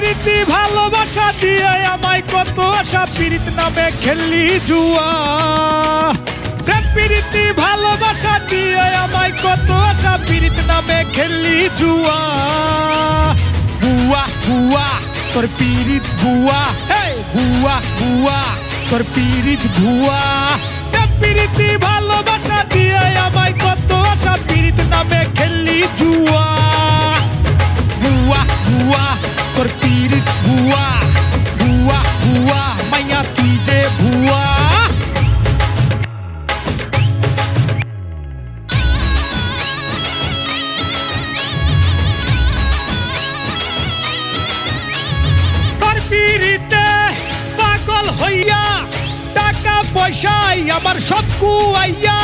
প্রীতি, ভালোবাসা দিয়ে আমায় কত আশা। পীড়িত নামে খেললি জুয়া। প্রেম, প্রীতি, ভালোবাসা দিয়ে আমায় কত আশা। পীড়িত নামে খেললি জুয়া। বুয়া বুয়া তোর পীড়িত বুয়া হে বুয়া বুয়া তোর পীড়িত ভুয়া। প্রেম, প্রীতি, ভালোবাসা দিয়ে আমায় কত আশা। পীড়িত নামে খেললি জুয়া। হইয়া টাকা পয়সাই আমার সব কুয়াইয়া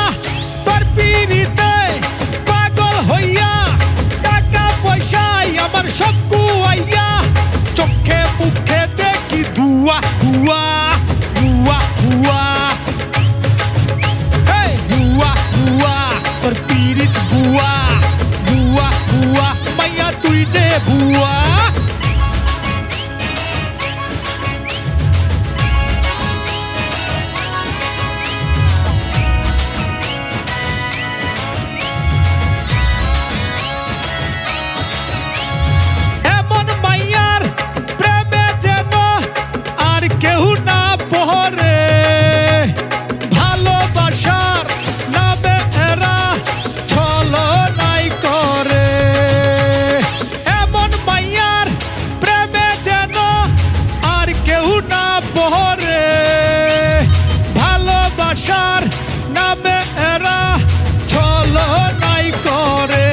মোহরে ভালোবাসার নামে এরা নাই করে।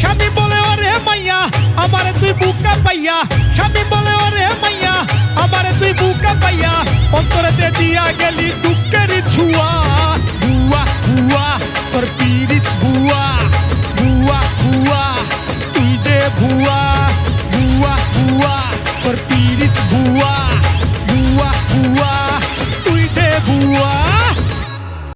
স্বামী বলে, ওরে মাইয়া, আমার তুই বুকা পাইয়া। স্বামী বলে, ওরে মাইয়া, আমার তুই বুকা পাইয়া। অন্তরেতে দিয়া গেলি দুঃখের ছুয়া। বুয়া বুয়া, তোর পীড়িত বুয়া। বুয়া বুয়া, তুই যে বুয়া। বুয়া বুয়া, তোর পীড়িত বুয়া।